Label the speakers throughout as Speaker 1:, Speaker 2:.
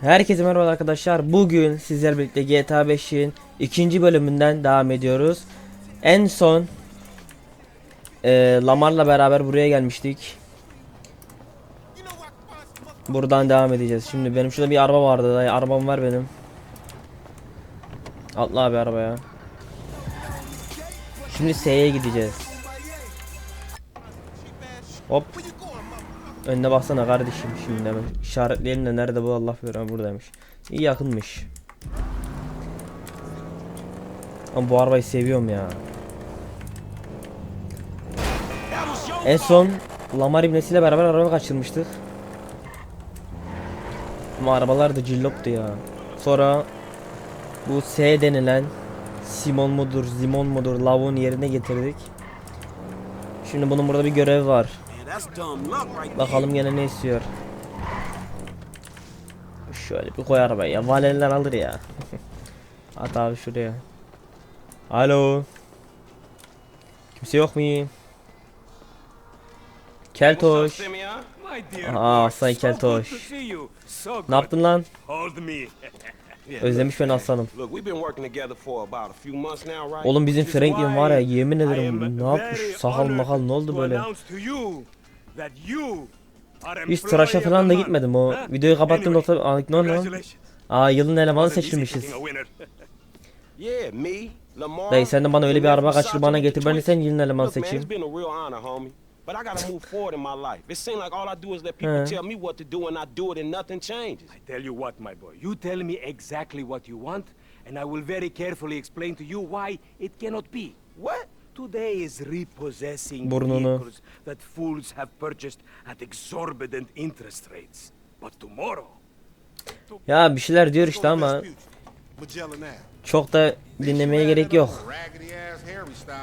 Speaker 1: Herkese merhaba arkadaşlar. Bugün sizlerle birlikte GTA 5'in ikinci bölümünden devam ediyoruz. En son e, Lamar'la beraber buraya gelmiştik. Buradan devam edeceğiz. Şimdi benim şurada bir araba vardı. Dayı, Arabam var benim. Atla abi arabaya. Şimdi S'ye gideceğiz. Hop. Önüne baksana kardeşim şimdi hemen. İşaretleyelim de nerede bu Allah bilir Ha, buradaymış. İyi yakınmış. Ama bu arabayı seviyorum ya. En son Lamar ibnesiyle beraber araba kaçırmıştık. Ama arabalar da cilloptu ya. Sonra bu S denilen Simon mudur, Zimon mudur, Lavon yerine getirdik. Şimdi bunun burada bir görevi var. Bakalım gene ne istiyor. Şöyle bir koy arabayı ya. Valeler alır ya. At abi şuraya. Alo. Kimse yok mu? Keltoş. Aa,
Speaker 2: so
Speaker 1: keltoş. Ne yaptın lan? Özlemiş beni aslanım. Oğlum bizim Franklin var ya yemin ederim ne yapmış sakal makal ne oldu böyle Hiç tıraşa falan da gitmedim o videoyu kapattım nokta Aa, ne lan? Aa yılın elemanı seçilmişiz. Dayı sen de bana öyle bir araba kaçır bana getir ben de sen yılın elemanı seçeyim.
Speaker 3: But I gotta move forward in my life. It seems like all I do is let people tell me what to do and I do it and nothing changes.
Speaker 2: I tell you what, my boy. You tell me exactly what you want, and I will very carefully explain to you why it cannot be.
Speaker 3: What?
Speaker 2: Today is repossessing
Speaker 1: Burnunu.
Speaker 2: vehicles that fools have purchased at exorbitant interest rates. But tomorrow,
Speaker 1: Ya bir şeyler diyor işte ama çok da dinlemeye gerek yok.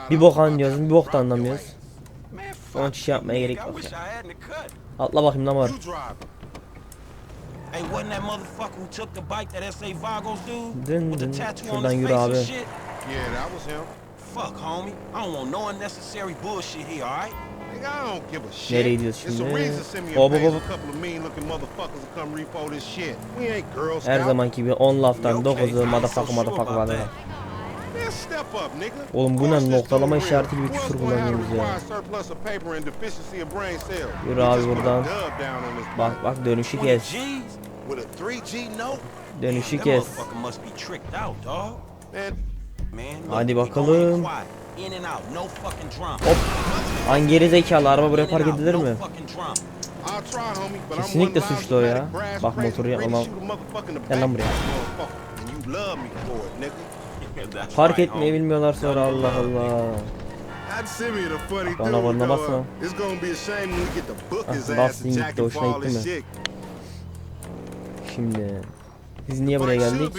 Speaker 1: Bir bok anlıyoruz, bir bok da anlamıyoruz. Onun şey yapmaya gerek yok ya. Atla bakayım ne var.
Speaker 3: Hey, wasn't that motherfucker who took the bike that S.A. Vagos dude?
Speaker 1: Dın
Speaker 3: With the
Speaker 1: dın.
Speaker 3: tattoo on
Speaker 1: Şuradan yürü
Speaker 3: face
Speaker 1: abi.
Speaker 4: Yeah, that was him.
Speaker 3: Fuck, homie. I don't want no unnecessary bullshit here, alright?
Speaker 4: Nigga, I don't give a shit.
Speaker 1: Nereye gidiyoruz
Speaker 4: It's
Speaker 1: şimdi?
Speaker 4: a reason Simeon
Speaker 1: Hop, hop, hop.
Speaker 4: a couple of mean looking motherfuckers to come repo this shit. We ain't Girl
Speaker 1: Her zamanki gibi 10 laftan
Speaker 3: Okay, I
Speaker 1: 9'u
Speaker 3: ain't
Speaker 1: motherfucker motherfucker var.
Speaker 4: nigga.
Speaker 1: Oğlum bu ne noktalama işareti gibi küfür kullanıyoruz ya. Yürü abi
Speaker 4: a
Speaker 1: buradan. Bak bak dönüşü
Speaker 3: 20
Speaker 1: kes.
Speaker 3: G's? With a 3G note?
Speaker 1: Dönüşü kes. Hadi bakalım. Hop. Lan geri zekalı araba buraya park edilir mi? Kesinlikle suçlu o ya. Bak motoru
Speaker 4: ready to
Speaker 1: yapamam.
Speaker 4: shoot a motherfucker in the
Speaker 1: Gel lan buraya. Park etmeyi bilmiyorlar sonra Allah Allah. Bana bana basma. Ah, bastın gitti, hoşuna gitti mi? Şimdi biz niye buraya geldik?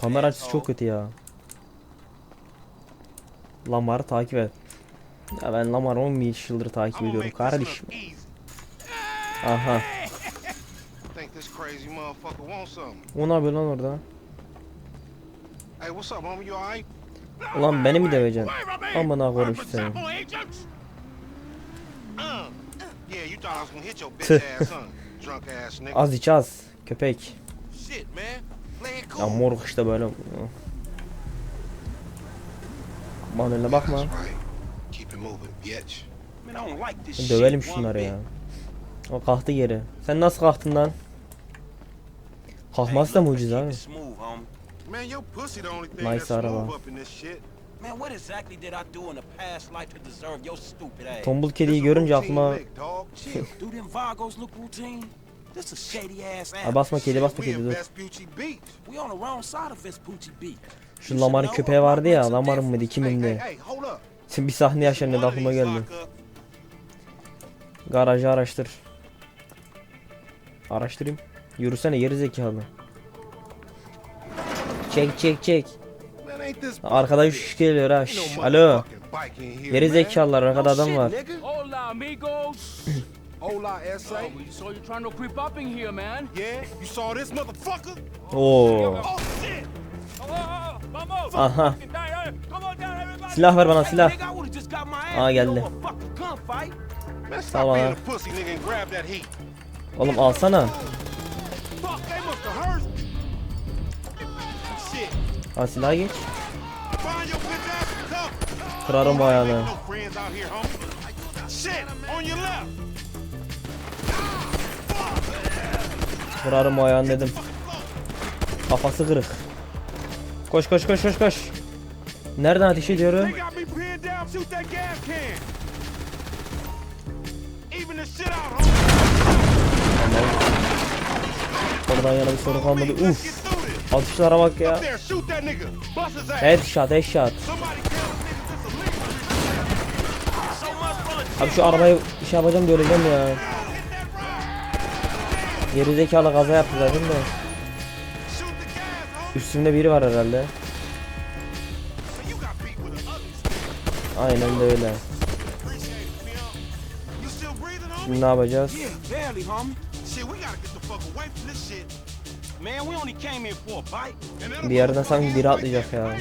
Speaker 1: Kamera açısı çok kötü ya. Lamar'ı takip et. Ya ben Lamar'ı 15 yıldır takip ediyorum kardeşim. Aha. O ne yapıyor lan orada? Ulan beni mi döveceksin? Amına koyayım seni.
Speaker 4: Uh, yeah, you thought I was gonna hit your bitch
Speaker 1: Tüh. Az iç az. Köpek. Ya moruk işte böyle. Bana öyle bakma. Dövelim şunları ya. O kalktı geri. Sen nasıl kalktın lan? Kalkması da mucize abi. Nice araba.
Speaker 4: Smooth up in this shit.
Speaker 3: Man, what exactly did I do in a past life to deserve your stupid ass?
Speaker 1: Tombul kediyi görünce aklıma
Speaker 4: lick, dog.
Speaker 3: Shit, do them Vagos look routine? This a shady ass
Speaker 1: Ha
Speaker 3: ass.
Speaker 1: basma kedi basma kedi dur.
Speaker 4: Vespucci Beach.
Speaker 3: We on the wrong side of Vespucci Beach.
Speaker 1: Şu Lamar'ın köpeği vardı ya Lamar'ın mıydı
Speaker 4: Hey,
Speaker 1: kimin
Speaker 4: hey,
Speaker 1: de.
Speaker 4: hey, hold up.
Speaker 1: Şimdi bir sahne yaşandı aklıma geldi. Garajı araştır. Araştırayım. Yürüsene geri zekalı. Çek çek çek.
Speaker 4: Man, ain't this
Speaker 1: Arkada şiş geliyor ha. Şş, Alo. Geri
Speaker 4: man.
Speaker 1: zekalılar arkada adam
Speaker 3: shit,
Speaker 1: var.
Speaker 3: nigga.
Speaker 5: Hola, amigos.
Speaker 4: Hola, S.A.
Speaker 5: Oh, we saw you trying to creep up in here, man.
Speaker 4: Yeah, you saw this motherfucker?
Speaker 1: Oo.
Speaker 4: Oh.
Speaker 5: Oh.
Speaker 1: Aha. Silah ver bana silah. Aa, geldi.
Speaker 3: over a fucking gunfight.
Speaker 4: Here, homie. Shit, on your left.
Speaker 1: Kırarım bu ayağını dedim. Kafası kırık. Koş koş koş koş koş. Nereden ateş ediyorum? Oradan yana bir sorun kalmadı. Uf. Atışlara bak ya. Headshot headshot. Abi şu arabayı iş yapacağım diye öleceğim ya. Gerizekalı kaza yaptı zaten de. Üstümde biri var herhalde. Aynen de öyle. Şimdi ne yapacağız? Bir yerden sanki biri atlayacak ya.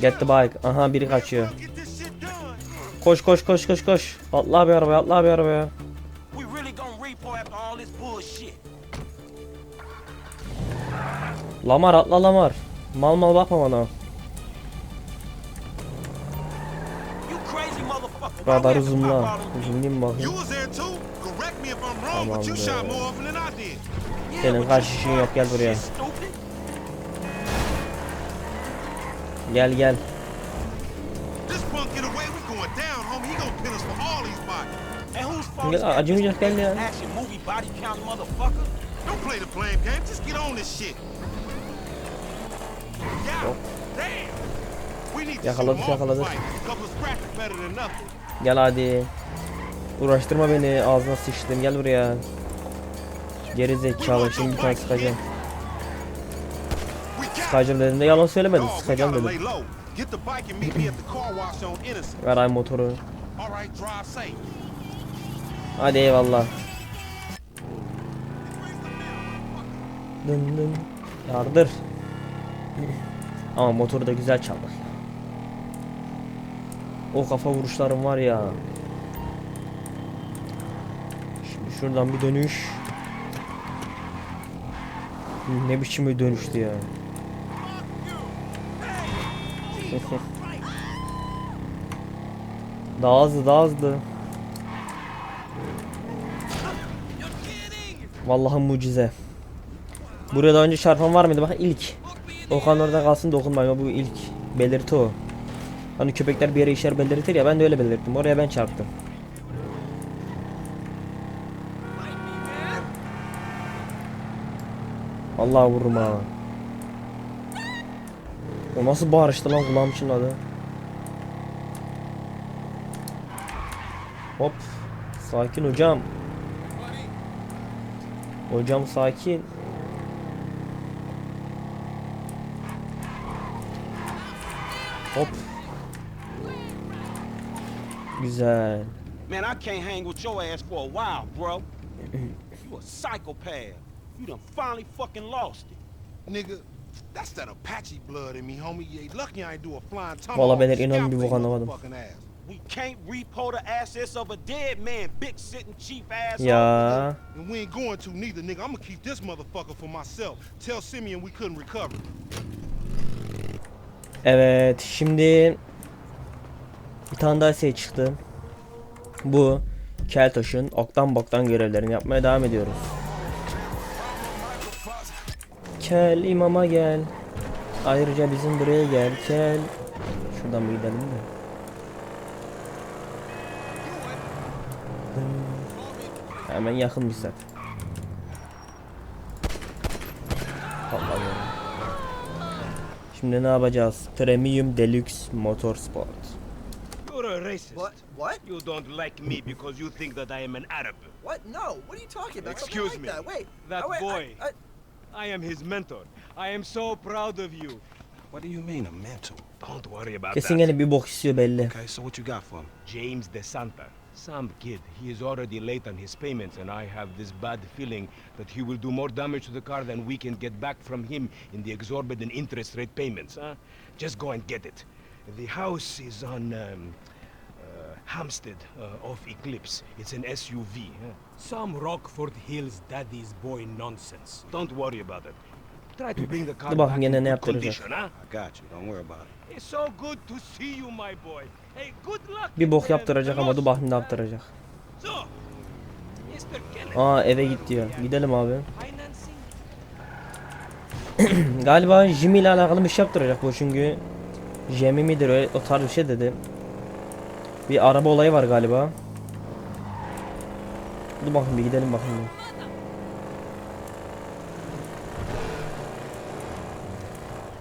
Speaker 1: Get the bike. Aha biri kaçıyor. Koş koş koş koş koş. Atla bir arabaya atla bir arabaya. Lamar atla Lamar. Mal mal bakma bana. Radarı zoomla. Zoomlayayım bakayım. Tamamdır. Senin
Speaker 3: you
Speaker 1: işin yok gel buraya. Gel gel. Gel, acımayacak gel ya. Yakaladık, yakaladık. Gel hadi. Uğraştırma beni. Ağzına sıçtım. Gel buraya. Geri zekalı. Şimdi bir tane sıkacağım. Sıkacağım dedim de yalan söylemedim. Sıkacağım dedim. Ver ay motoru. Hadi eyvallah. Dın dın. Yardır. Ama motoru da güzel çaldık. O kafa vuruşlarım var ya. Şimdi şuradan bir dönüş. Ne biçim bir dönüştü ya. daha hızlı daha hızlı. Vallahi mucize. Buraya daha önce çarpan var mıydı? Bak ilk. Okan orada kalsın dokunmayın. O bu ilk belirti o. Hani köpekler bir yere işler belirtir ya ben de öyle belirttim. Oraya ben çarptım. Allah vururum ha. O nasıl bağırıştı lan kulağım çınladı. Hop. Sakin hocam. Hocam sakin. Hop. Güzel.
Speaker 3: Man, I can't hang with your ass for a while, bro. You a psychopath. You done finally fucking lost it.
Speaker 4: Nigga, that's that Apache blood in me, homie. You lucky I ain't do a flying
Speaker 1: beyler, inanın bir bok anlamadım.
Speaker 4: ass.
Speaker 3: We can't repo the assets of a dead man, big sitting cheap ass.
Speaker 1: Ya.
Speaker 4: And we ain't going to neither, nigga. I'm gonna keep this motherfucker for myself. Tell Simeon we couldn't recover.
Speaker 1: Evet şimdi bir tane daha şey çıktı. Bu Keltoş'un oktan boktan görevlerini yapmaya devam ediyoruz. Kel imama gel. Ayrıca bizim buraya gel kel. Şuradan bir gidelim de. Hemen yakınmış zaten. Vallahi ya. Şimdi ne yapacağız? Premium Deluxe Motorsport.
Speaker 2: You're a racist.
Speaker 6: What? What?
Speaker 2: You don't like me because you think that I am an Arab.
Speaker 6: What? No. What are you talking about?
Speaker 2: Excuse
Speaker 6: like
Speaker 2: me.
Speaker 6: That. Wait.
Speaker 2: That
Speaker 6: oh, wait,
Speaker 2: boy.
Speaker 6: I, I,
Speaker 2: I am his mentor. I am so proud of you.
Speaker 3: What do you mean, a mentor?
Speaker 2: Don't worry about
Speaker 1: Kesin
Speaker 2: that.
Speaker 1: gene bir bok istiyor belli.
Speaker 3: Okay, so what you got for him?
Speaker 2: James DeSanta. Some kid. He is already late on his payments, and I have this bad feeling that he will do more damage to the car than we can get back from him in the exorbitant interest rate payments. Huh? Just go and get it. The house is on um, Hampstead uh, off Eclipse. It's an SUV. huh?
Speaker 7: Some Rockford Hills daddy's boy nonsense.
Speaker 2: Don't worry about it. Try to bring the car back in
Speaker 1: ne
Speaker 2: good condition, huh?
Speaker 3: I got you. Don't worry about it.
Speaker 2: It's so good to see you, my boy. Hey, good luck.
Speaker 1: Bir bok yaptıracak ama dur bakayım ne yaptıracak.
Speaker 2: So, Mr. Kenneth,
Speaker 1: Aa eve git diyor. Gidelim abi. Galiba Jimmy ile alakalı bir şey yaptıracak bu çünkü Jimmy midir öyle o tarz bir şey dedi. Bir araba olayı var galiba. Dur bakayım bir gidelim bir.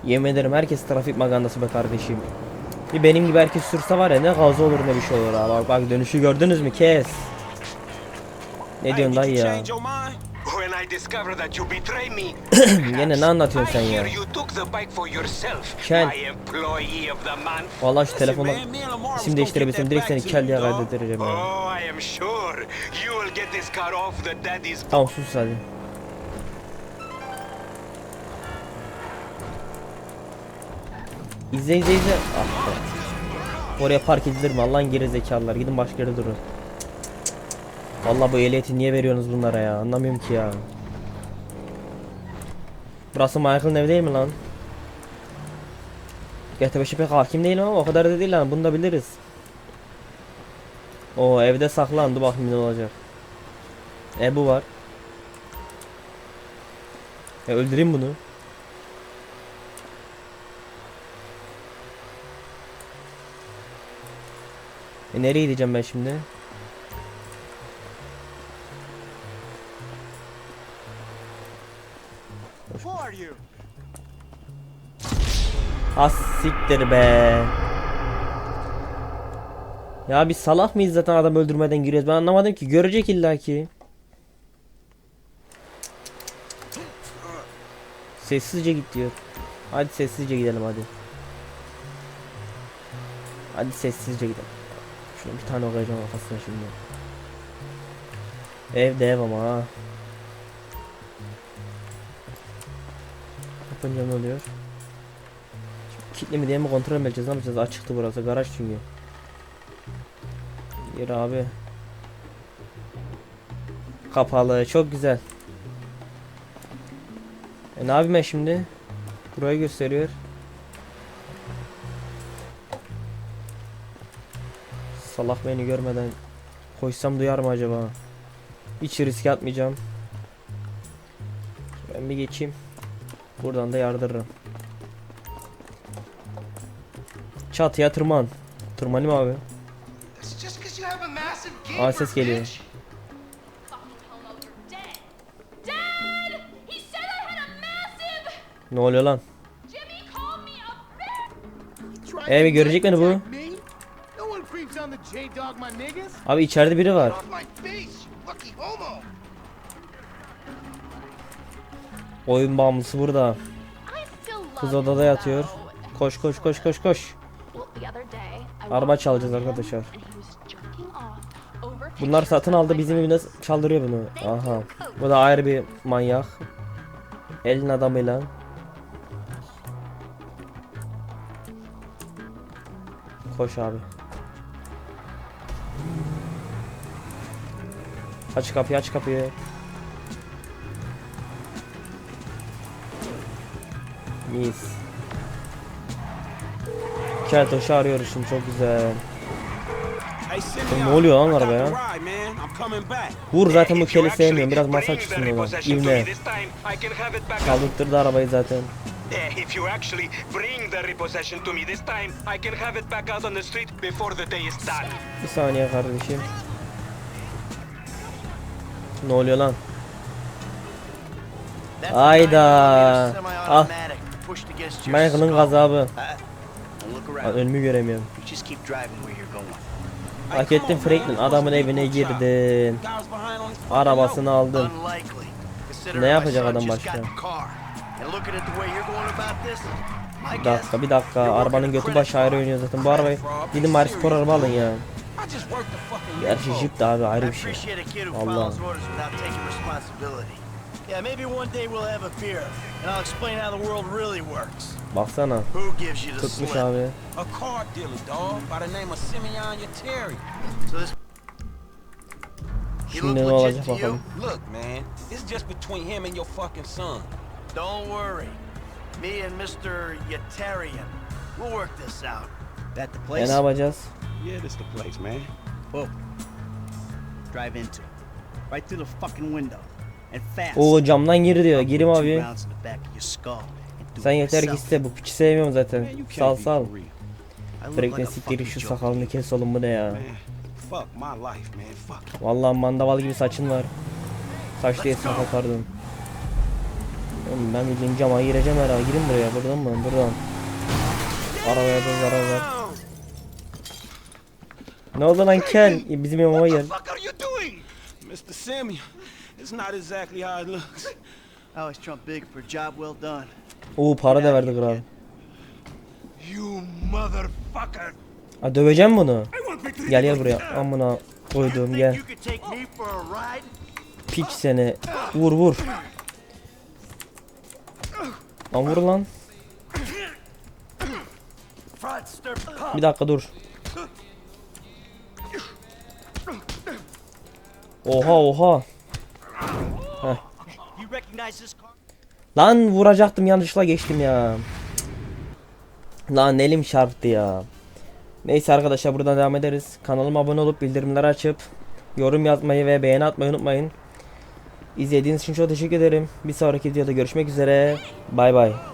Speaker 1: Yemin ederim herkes trafik magandası be kardeşim. Bir benim gibi herkes sürse var ya ne gaza olur ne bir şey olur ha. Bak bak dönüşü gördünüz mü kes. Ne diyorsun dayı ya?
Speaker 8: When I discovered that you betrayed me,
Speaker 1: Gene ne anlatıyorsun sen ya?
Speaker 8: hear you took the bike for yourself.
Speaker 1: Ken.
Speaker 8: My employee of the month.
Speaker 1: Vallahi şu telefonu
Speaker 3: gonna
Speaker 1: değiştirebilsem direkt seni
Speaker 3: you, dog.
Speaker 1: kaydettireceğim ya.
Speaker 8: Oh, I am sure you will get this car off the daddy's
Speaker 1: Tamam sus hadi. İzle izle izle. Ah be. Oraya park edilir mi? Allah'ın geri zekalılar. Gidin başka yere durun. Vallahi bu ehliyeti niye veriyorsunuz bunlara ya? Anlamıyorum ki ya. Burası Michael'ın evi değil mi lan? GTA 5'e pek hakim değilim ama o kadar da değil lan. Bunu da biliriz. O evde saklandı bakayım ne olacak. E bu var. Ya öldüreyim bunu. E nereye gideceğim ben şimdi? Has siktir be. Ya biz salak mıyız zaten adam öldürmeden giriyoruz. Ben anlamadım ki. Görecek illaki. Sessizce git diyor. Hadi sessizce gidelim hadi. Hadi sessizce gidelim. Şunu bir tane okuyacağım kafasına şimdi. Ev de ev ama ha. Yapınca oluyor? Kitli mi diye mi kontrol edeceğiz ne yapacağız? Açıktı burası garaj çünkü. Yürü abi. Kapalı çok güzel. E ne yapayım şimdi? Burayı gösteriyor. Salak beni görmeden Koşsam duyar mı acaba? Hiç riske atmayacağım. Ben bir geçeyim Buradan da yardırırım Çatıya tırman. Tırmanayım abi. Aa ses geliyor. Ne oluyor lan? Ee görecek beni bu. Abi içeride biri var. Oyun bağımlısı burada. Kız odada yatıyor. Koş koş koş koş koş. Araba çalacağız arkadaşlar. Bunlar satın aldı bizim evine çaldırıyor bunu. Aha. Bu da ayrı bir manyak. Elin adamıyla. Koş abi. Aç kapıyı aç kapıyı. Mis. Keltoş'u arıyoruz şimdi çok güzel. Oğlum ne oluyor lan
Speaker 3: coming back.
Speaker 1: Vur zaten bu keli sevmiyorum. Biraz masa
Speaker 8: the
Speaker 1: ona. İvne. Kaldırttırdı arabayı zaten.
Speaker 8: If you actually bring the repossession to me this time, I can have it back out on the street before the day is done.
Speaker 1: Bir saniye kardeşim. Ne oluyor lan? Ayda. Ah. Michael'ın gazabı. Lan önümü göremiyorum. Hak ettin Franklin. Adamın evine girdin. Arabasını aldın. Ne yapacak adam başka? Bir dakika bir dakika. Arabanın götü başı ayrı oynuyor zaten. Bu arabayı gidin bari spor araba alın ya. Gerçi. Jeep de abi ayrı bir şey. Allah.
Speaker 6: Follows orders without taking responsibility. Yeah, maybe one day we'll have a beer, and I'll explain how the world really works.
Speaker 1: Baksana.
Speaker 6: Who gives you the
Speaker 1: Tutmuş
Speaker 6: slip?
Speaker 1: abi.
Speaker 3: A car dealer, dog, by the name of Simeon Yeteri.
Speaker 6: So this. He look
Speaker 1: Şimdi ne
Speaker 6: legit
Speaker 1: olacak
Speaker 6: to you?
Speaker 1: bakalım.
Speaker 3: Look, man, it's just between him and your fucking son.
Speaker 6: Don't worry. Me and Mr. Yetarian, we'll work this out.
Speaker 5: That the
Speaker 1: E
Speaker 5: place?
Speaker 1: ne yapacağız?
Speaker 3: Yeah, this the place, man.
Speaker 5: Whoa. Drive into it. Right through the fucking window.
Speaker 1: Oo camdan gir diyor. Girim abi. Sen yeter ki iste. Bu piçi sevmiyorum zaten. Sal sal.
Speaker 3: for real.
Speaker 5: I look
Speaker 1: Sürekli
Speaker 5: like a
Speaker 1: siktir
Speaker 5: fucking
Speaker 1: şu sakalını kes oğlum bu ne ya. Vallahi mandaval gibi saçın var. Saç değil sakal pardon. Oğlum ben bildiğin cama gireceğim herhalde. Girin buraya. Buradan mı? Buradan. Arabaya da zarar ver. Ne oldu lan kel? Bizim yanıma gel.
Speaker 3: Mr. Simeon, it's not exactly how it looks.
Speaker 5: I always trump big for a job well done.
Speaker 1: Oo para da verdi kral.
Speaker 2: You motherfucker!
Speaker 1: Ha döveceğim bunu. Gel gel buraya. Amına koyduğum gel. Piç seni. Vur vur. Lan vur lan. Bir dakika dur. Oha oha. Lan vuracaktım yanlışla geçtim ya. Cık. Lan elim çarptı ya. Neyse arkadaşlar buradan devam ederiz. Kanalıma abone olup bildirimleri açıp yorum yazmayı ve beğeni atmayı unutmayın. İzlediğiniz için çok teşekkür ederim. Bir sonraki videoda görüşmek üzere. Bay bay.